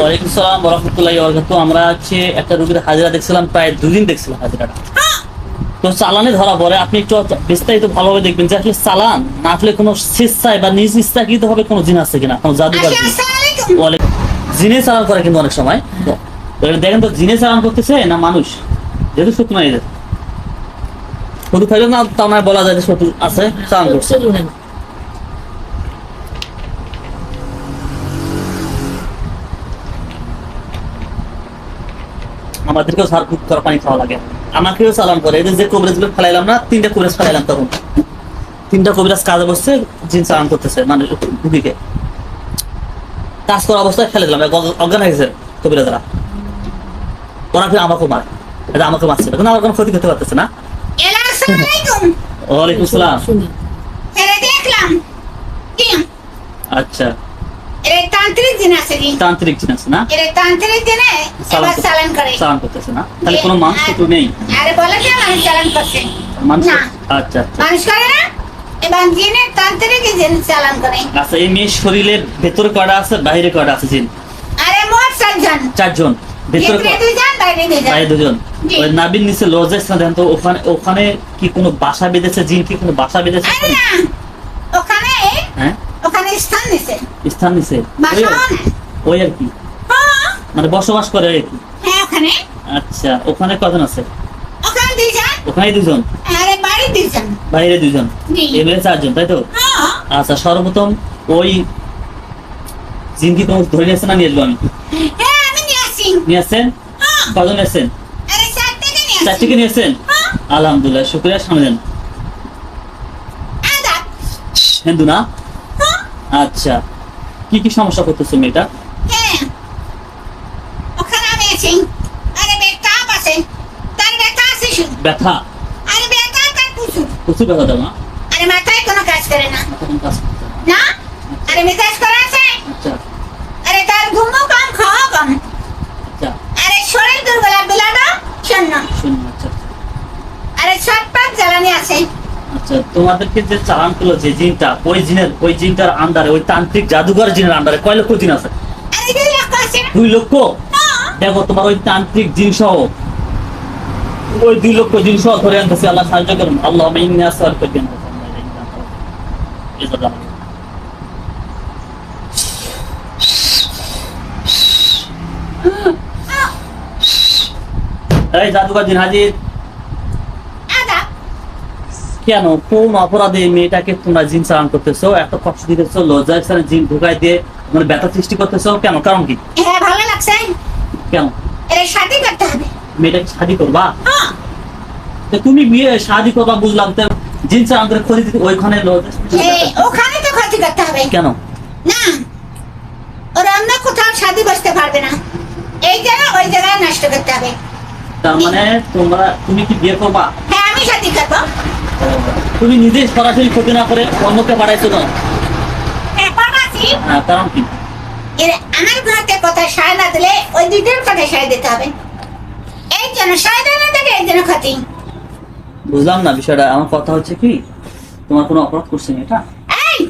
ওয়ালাইকুম সালাম আমরা হচ্ছে একটা রুগীর হাজিরা দেখছিলাম প্রায় দুদিন দেখছিলাম হাজিরাটা। তো চালানে ধরা পড়ে আপনি একটু বিস্তারিত ভালোভাবে দেখবেন যে আসলে চালান না আসলে কোনো স্বেচ্ছায় বা নিজ ইচ্ছাকৃত ভাবে কোনো জিন আছে কিনা কোনো জিনে। চালান করে কিন্তু অনেক সময়। দেখেন তো জিনে চালান করতেছে না মানুষ? যেহেতু নাই এদের। শত্রু থাকলে না তাও নয় বলা যায় যে শত্রু আছে চালান করছে। আমাদেরকেও করা পানি খাওয়া লাগে। আমাকেও চালান করে। এদের যে ফেলাইলাম না তিনটা কবিরাজ ফেলাইলাম তখন। তিনটা কবিরাজ কাজে বসছে জিন চালান করতেছে মানে রুগীকে। কাজ করা অবস্থায় ফেলে দিলাম অজ্ঞান হয়ে গেছে কবিরাজরা। ওরা ফির আমাকে মারে এটা আমাকে মারছে কিন্তু আমার কোনো ক্ষতি করতে পারতেছে না। ওয়ালাইকুম সালাম। এরে দেখলাম। কি? আচ্ছা। এরে তান্ত্রিক দিন আছে কি? তান্ত্রিক জিন আছে না? এরে তান্ত্রিক দিনে চালান এবার করে। চালান করতেছে না? তাহলে কোনো মানুষ তো নেই। আরে বলে যে মানুষ চালান করছে? মানুষ আচ্ছা আচ্ছা। মানুষ করে না? এবার জিনে তান্ত্রিক জিন চালান করে। আচ্ছা এই মেয়ের শরীরের ভেতরে কয়টা আছে? বাইরে কয়টা আছে জিন? আরে মোট চারজন। চারজন। ভেতরে ভিতরে বাইরে দুজন ওই নাবির নিচে লজেস না তো ওখানে ওখানে কি কোনো বাসা বেঁধেছে জিন কি কোনো বাসা বেঁধেছে? ওখানে হ্যাঁ? ওখানে স্থান নিছে। স্থান নিচে ওই- আর কি। হ্যাঁ, মানে বসবাস করে আর কি। হ্যাঁ ওখানে। আচ্ছা ওখানে কজন আছে? ওখানে দুজন আরে বাইরে দুজন এবারে চারজন তাই তো? আচ্ছা সর্বপ্রথম ওই জিন কি কোনো ধরে নিয়েছে না নিয়ে আমি? আমি নিয়ে আসি নিয়ে আসছেন হ্যাঁ কজন এসছেন আচ্ছা। কি কি সমস্যা করতেছে মেয়েটা? ব্যথা। প্রচুর ব্যথা মাথায় কোনো কাজ করে না। না আরে মেজাজ করা আছে আচ্ছা। আরে তার ঘুমও কম খাওয়া কম। আচ্ছা শরীর দুর্বল আর বিলাটা শূন্য আরে ছটপট জ্বালানি আছে। আচ্ছা তোমাদেরকে যে চালান করল যে জিনটা ওই জিনের ওই জিনটার আন্ডারে ওই তান্ত্রিক জাদুঘর জিনের আন্ডারে কয় লক্ষ জিন আছে? দুই লক্ষ দেখো তোমার ওই তান্ত্রিক জিন সহ ওই দুই লক্ষ জিন সহ ধরে আনতেছে আল্লাহ সাহায্য করুন। আল্লাহ ইন্না সার করবেন এই জাদুঘর জিন হাজির। কেন? কোন অপরাধে মেয়েটাকে তোমরা জিন চালান করতেছো? এত কষ্ট দিতেছো লজ্জা স্থানে জিন ঢুকাই দিয়ে মানে ব্যথা সৃষ্টি করতেছো? কেন? কারণ কি? হ্যাঁ ভালো লাগছে। কেন? এর সাথে করতে হবে। মেয়েটাকে শাদি করবা? হ্যাঁ। তো তুমি বিয়ে শাদি করবা বুঝলাম তো জিন চালান করে খোঁজ দিতে ওইখানে ওখানে তো ক্ষতি করতে হবে। কেন? না ওরা অন্য কোথাও শাদি বসতে পারবে না। এই জায়গা ওই জায়গায় নষ্ট করতে হবে। তার মানে তোমরা তুমি কি বিয়ে করবা? হ্যাঁ আমি শাদি করব। তুমি নিজে সরাসরি ক্ষতি না করে অন্যকে বাড়াইছো কেন? হ্যাঁ পাঠাচ্ছি। হ্যাঁ, কারণ কি? আমার কথা সায় না দিলে ওই দুইটার কথা সায় দিতে হবে। এই জন্য সায় দেয় না দেবে এই জন্য ক্ষতি। বুঝলাম না বিষয়টা আমার কথা হচ্ছে কি তোমার কোনো অপরাধ করছে এটা? এই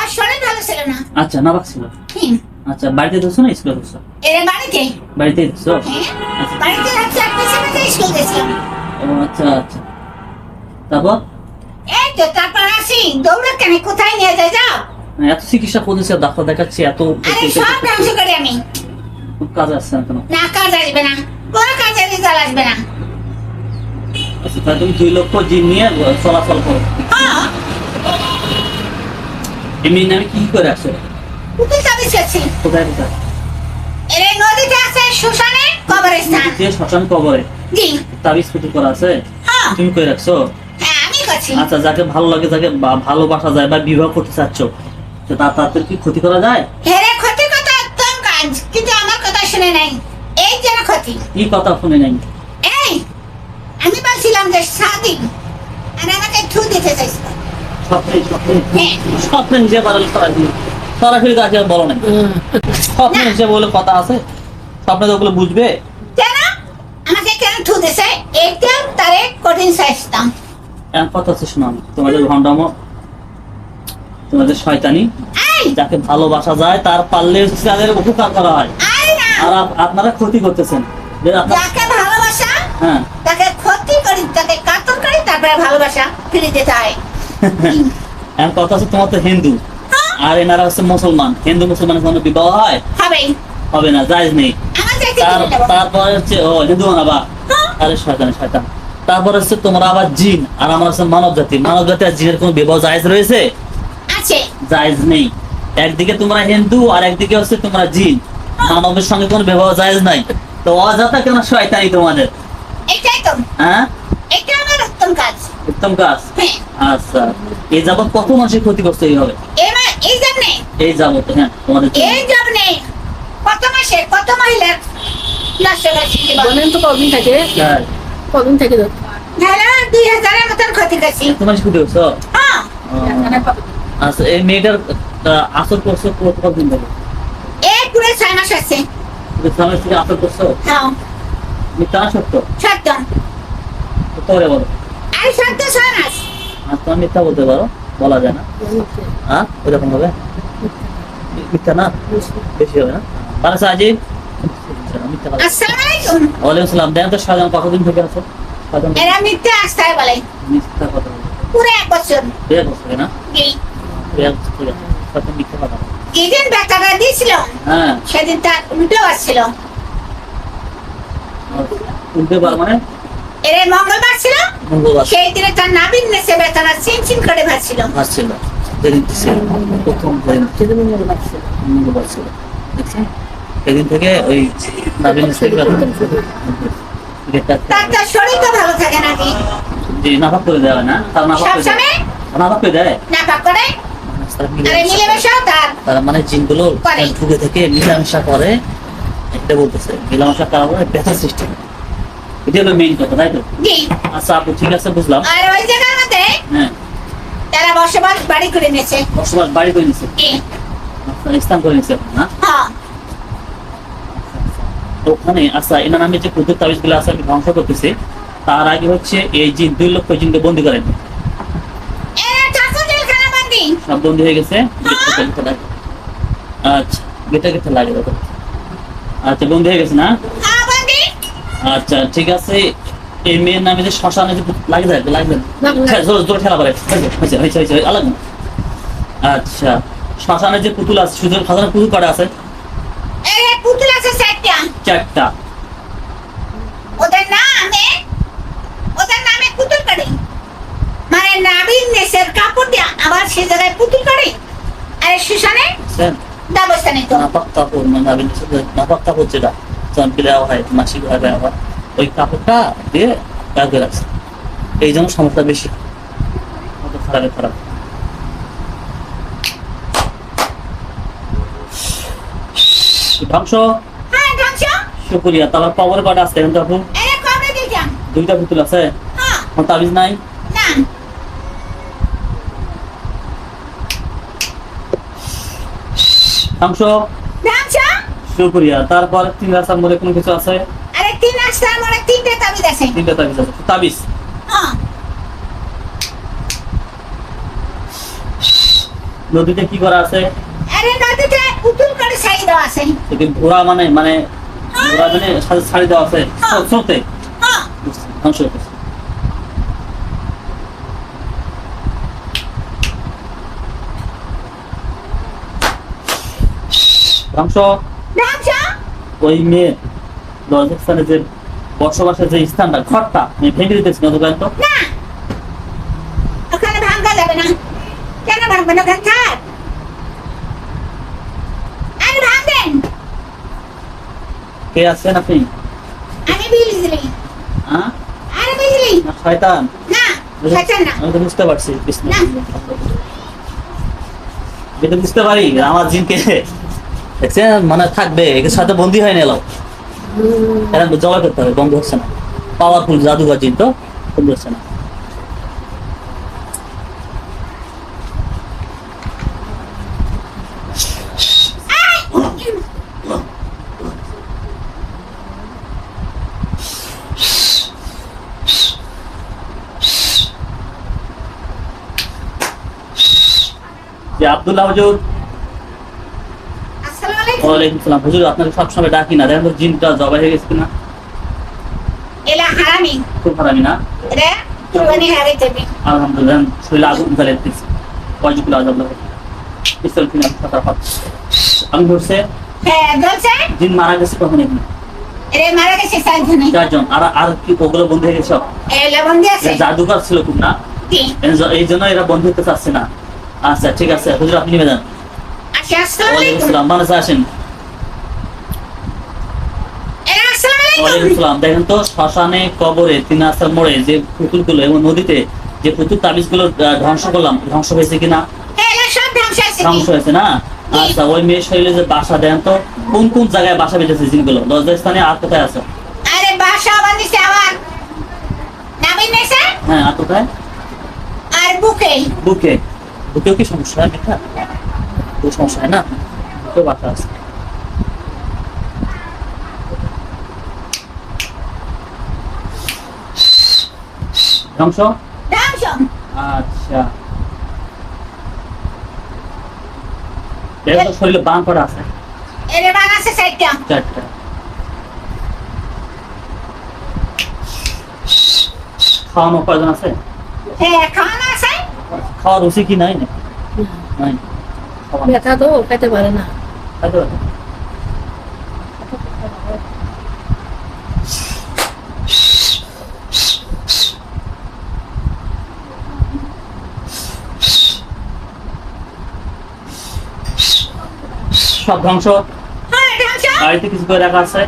আর শরীর ভালো ছিল না। আচ্ছা না বাকছিল হুম, আচ্ছা বাড়িতে ধরছো না স্কুলে ধরছো এর বাড়িতে। ধরছো হ্যাঁ আচ্ছা বাড়িতে রাখছি আপনার সাথে স্কুল গেছিলাম। ও আচ্ছা আচ্ছা। তারপর? এই তো তারপর আসি। দৌড়ে কেন? কোথায় নিয়ে যায় যাও। এত চিকিৎসা করতেছে ডাক্তার দেখাচ্ছি এত আরে সব ধ্বংস করি আমি। কাজ আসছে না কেন না কাজ আসবে না। কোনো রেজাল্ট আসবে না। আচ্ছা তাহলে তুমি দুই লক্ষ নিয়ে চলাচল করো। হ্যাঁ। এমনি কি করে আসো? উকিল সাবিস করছি কোথায় কোথায়? এর নদীতে আছে শ্মশানে কবরস্থান। যে শ্মশান কবরে। জি। তাবিজ পুতুল করা আছে? হ্যাঁ। তুমি করে রাখছো? হ্যাঁ আমি আচ্ছা যাকে ভালো লাগে যাকে ভালোবাসা যায় বা বিবাহ করতে চাচ্ছ তো তা তাদের কি ক্ষতি করা যায়? হেরে ক্ষতি কথা একদম কাজ কিন্তু আমার কথা শুনে নাই। এই যেন ক্ষতি। কি কথা শুনে নাই? এই আমি বলছিলাম যে স্বাধীন। আর আমাকে থু দিতে চাইছিল স্বপ্নে। স্বপ্নে হ্যাঁ হিসেবে বলে সরাসরি সরাসরি আজকে বলো স্বপ্নে হিসেবে বলে কথা আছে স্বপ্নে তো ওগুলো বুঝবে। আমাকে কেন তারে এখন কথা হচ্ছে শোনো তোমাদের ভণ্ডাম তোমাদের শয়তানি যাকে ভালোবাসা যায় তার পারলে তাদের উপকার করা হয়। আর আপনারা ক্ষতি করতেছেন। যে যাকে ভালোবাসা হ্যাঁ। তাকে ক্ষতি করি তাকে কাতর করি তারপরে ভালোবাসা ফিরে যেতে হয়। কথা হচ্ছে তোমার তো হিন্দু। আর এনারা হচ্ছে মুসলমান। হিন্দু মুসলমানের কোনো বিবাহ হয়? হবেই হবে না জায়জ নেই। তারপরে হচ্ছে ও হিন্দু বানাবা হ্যাঁ, আরে শয়তান শয়তান। তারপরে হচ্ছে তোমরা আবার জিন আর আমার হচ্ছে মানব জাতি মানব জাতি আর জিনের কোনো বিবাহ জায়েজ রয়েছে? আছে। জায়েজ নেই। একদিকে তোমরা হিন্দু আর একদিকে হচ্ছে তোমরা জিন। মানবের সঙ্গে কোনো বিবাহ জায়েজ নাই। তো অযথা কেন শয়তানি তোমাদের? এটাই তো। হ্যাঁ? এটা আমার উত্তম কাজ। উত্তম কাজ। হ্যাঁ। আচ্ছা। এই যাবত কত মানুষের ক্ষতিগ্রস্ত হবে? জন্যে এই যাবত হ্যাঁ তোমাদের। এই জন্যে কত মাসে? কত মহিলার। বলেন তো কদিন থাকে। হ্যাঁ। কদিন থেকে তো নাহলে দুই হাজারের মতন ক্ষতি করছি। তোমার ক্ষতি করছ হ্যাঁ। আচ্ছা এই মেয়েটার আসর করছ কত কতদিন ধরে? এই পুরো ছয় মাস আছে। স্বামীর থেকে আসর করছ? হ্যাঁ। মিথ্যা সত্য? সত্য। সত্য বলো আর সত্য ছয় মাস। আর তোমার মিথ্যা বলতে পারো। বলা যায় না। হ্যাঁ? ওইরকম হবে মিথ্যা না? বেশি হবে না? আসসালামু আলাইকুম ওয়ালাইকুম সালাম। দেন তো সাজান কতদিন থেকে আছো এরা মিথ্যে আসতে বলে। মিথ্যা কথা পুরো এক বছর। দেড় বছর না? এই দেড় বছর কত মিথ্যা কথা যেদিন বেতাটা দিয়েছিল হ্যাঁ। সেদিন তার উল্টো আসছিল। উল্টে বার মানে? এর মঙ্গলবার ছিল? সেই দিনে তার চিন চিন করে ভাসছিল। আসছিল যেদিন ছিল প্রথম মঙ্গলবার ছিল। সেদিন থেকে ওই নাবিন থেকে তার তার শরীর তো ভালো থাকে নাকি জি নাফাক করে দেওয়া হয় না। তার নাফাক করে দেয়। নাফাক দেয়? তারা মানে জিনগুলো ঢুকে থেকে মিলামেশা করে এটা বলতেছে মিলামেশা করার পরে ব্যথা সৃষ্টি করে এটা হলো মেইন কথা তাই তো? জি। আচ্ছা আপু ঠিক আছে বুঝলাম। আর ওই জায়গার মধ্যে হ্যাঁ। তারা বসবাস বাড়ি করে নিয়েছে। বসবাস বাড়ি করে জি। স্থান করে নিচ্ছে না? হ্যাঁ। ওখানে আচ্ছা এনার আমি যে আছে আমি ধ্বংস করতেছি। তার আগে হচ্ছে এই জিন দুই লক্ষ জিনকে বন্দি করেন। সব বন্দি হয়ে গেছে? লাগে আচ্ছা গেটে গেটে লাগে আচ্ছা বন্দি হয়ে গেছে না? হ্যাঁ। আচ্ছা ঠিক আছে। এই মেয়ের নামে যে শ্মশানে যে লাগে যায় লাগে যায় না, না। হ্যাঁ, জোরে ঠেলা করে হয়েছে হয়েছে হয়েছে হয়েছে আলাদা আচ্ছা শ্মশানে যে পুতুল আছে শুধু শ্মশানে পুতুল কটা আছে? পুতুল আছে চারটা। চারটা। ওদের নামে ওদের নামে পুতুল করে। মানে নাবিন নেসের কাপড় দিয়ে আবার সে জায়গায় পুতুল করে। আরে বুঝছেন ব্যবস্থা নিত নাপাক কাপড় মানে নাবিন নাপাক কাপড় যেটা। চনকে দেওয়া হয় মাসিক ভাবে আবার ওই কাপড়টা দিয়ে ব্যাগে রাখছে এই জন্য সমস্যা বেশি। খারাপে খারাপ। ধ্বংস। শুক্রিয়া। তারপর পাওয়ার কটা আছে এখন দুইটা পুতুল আছে? হ্যাঁ। তাবিজ নাই? ধ্বংস। শুক্রিয়া তারপর তিন রাস্তার মধ্যে কোনো কিছু আছে? আরে তিন রাস্তার মানে তিনটে তাবিজ আছে। তিনটা তাবিজ আছে। তাবিজ? হ্যাঁ। নদীতে কি করা আছে? আরে নদীতে পুতুল করে ছাই দেওয়া আছে। এটি ঘোড়া মানে মানে ঘোড়া মানে সাথে ছাড়ি দেওয়া আছে। হ্যাঁ। স্রোতে হ্যাঁ। ধ্বংস হয়ে গেছে। ধ্বংস ধ্বংস। ওই মেয়ে রাজস্থানে যে বসবাসের যে স্থানটা ঘরটা ভেঙে দিতেছি না দোকান তো ওখানে ভাঙ্গা যাবে না। কেন ভাঙবে না ওখানে? থাক। ভাঙবেন। কে আছেন আপনি? আমি বিজলি। হ্যাঁ? আরে বিজলি। শয়তান। না খাচ্ছেন না। আমি তো বুঝতে পারছি তো বুঝতে পারি আমার জিনকে মানে থাকবে এর সাথে বন্দি হয় নিলাম। এরা জবাই করতে হবে, বন্ধ হচ্ছে না। পাওয়ারফুল জাদুঘর জিন তো, বন্ধ হচ্ছে না। আব্দুল্লাহ ওয়ালাইকুম সালাম। হুজুর আপনাকে সবসময় ডাকি না। দেখেন তো জিনটা জবাই হয়ে গেছে কিনা। এলা হারামি। খুব হারামি না? রে কুরবানি হারে যাবি আলহামদুলিল্লাহ শরীরে আগুন জ্বালিয়ে দিচ্ছে কয়জুকুলো আজাব লাগে ফটাফট আমি ধরছে হ্যাঁ দলছে জিন মারা গেছে কখন এখানে? রে মারা গেছে সাইজনে চারজন। আর আর কি ওগুলো বন্ধু হয়ে গেছে এলা বন্দি আছে? জাদুকর ছিল খুব না? এই জন্য এরা বন্ধু হতে চাচ্ছে না। আচ্ছা ঠিক আছে। হুজুর আপনি নেমে যান আসেন। দেখেন তো শ্মশানে কবরে তিন আসার মোড়ে যে পুতুলগুলো এবং নদীতে যে পুতুল তাবিজগুলো ধ্বংস করলাম ধ্বংস হয়েছে কিনা? ধ্বংস হয়েছে না? আচ্ছা ওই মেয়ে শরীরে যে বাসা দেন তো কোন কোন জায়গায় বাসা বেঁধেছে জিনগুলো? লজ্জা স্থানে আর কোথায় আছে? আরে বাসা বান্দিছে আবার। নাবিন নেছে হ্যাঁ আর কোথায়? আর বুকে। বুকে। বুকেও কি সমস্যা? হয় মিথ্যা কোনো সমস্যা হয় না। বুকেও বাসা আছে। ধ্বংস? আচ্ছা। শরীরে করা আছে? এরে বানাছে সাইডটা চারটা। খাওয়ানো কয়জন আছে? হ্যাঁ খাওয়ানো আছে। খাওয়ার রুচি কি নাই না নাই। ব্যথা তো খেতে পারে না। সব ধ্বংস? হ্যাঁ ধ্বংস। বাড়িতে কিছু করে রাখা আছে?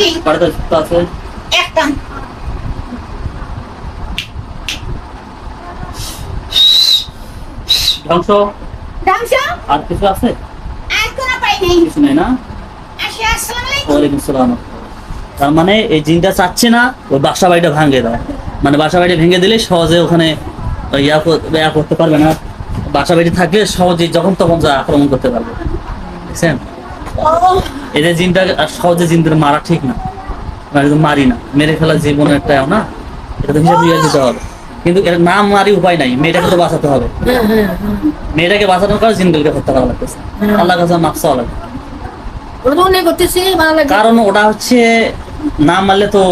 জি। বাড়িতে আছে? একদম। ধ্বংস? ধ্বংস? আর কিছু আছে? আর কোনো পাই নেই। কিছু নেই না? আসসালামু আলাইকুম। ওয়ালাইকুম তার মানে এই জিনটা চাচ্ছে না ওই বাসা বাড়িটা ভাঙে দাও। মানে বাসা বাড়ি ভেঙে দিলে সহজে ওখানে ইয়া করতে পারবে না। বাসা বাড়ি থাকলে সহজে যখন তখন যা আক্রমণ করতে পারবে। বুঝছেন? এদের জিনটা আর সহজে জিনদের মারা ঠিক না। আমরা মারি না। মেরে ফেলা জীবন একটা না? এটা তো হিসাব দিতে হবে। কিন্তু এর নাম মারি উপায় নাই। মেয়েটাকে তো বাঁচাতে হবে। হ্যাঁ হ্যাঁ হ্যাঁ। মেয়েটাকে বাঁচানোর কারণে জিনগুলোকে হত্যা করা লাগতেছে। আল্লাহ কাছে মাফ চাওয়া লাগবে। কারণ ওটা হচ্ছে না মারলে তো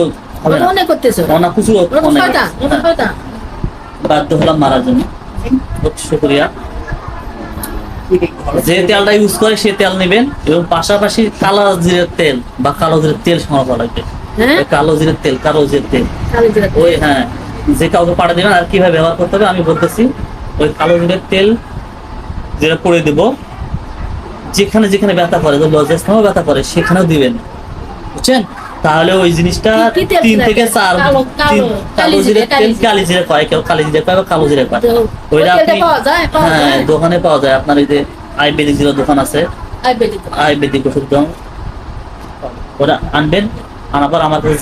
অনা কিছু বাধ্য হলাম মারার জন্য। শুক্রিয়া। যে তেলটা ইউজ করে সে তেল নেবেন এবং পাশাপাশি কালো জিরের তেল বা কালো জিরের তেল সংগ্রহ করা লাগবে। কালো জিরের তেল কালো জিরের তেল। তেল। ওই হ্যাঁ। যে কাউকে পাঠা দেবেন আর কীভাবে ব্যবহার করতে হবে আমি বলতেছি ওই কালো জিরের তেল যেটা করে দেব যেখানে যেখানে ব্যথা করে তো লজ্জাস্থানেও ব্যথা করে সেখানেও দিবেন। বুঝছেন? তাহলে ওই জিনিসটা তিন থেকে চার কালো- জিরে তেল। কালি জিরে। কয়? কেউ কালি জিরে কয় বা কালো জিরে পায় ওইটা আপনি হ্যাঁ দোকানে পাওয়া যায়। আপনার এই যে আয়ুর্বেদিক জিরো দোকান আছে আয়ুর্বেদিক। আয়ুর্বেদিক ওষুধ দাম ওরা আনবেন আনার পর আমার কাছে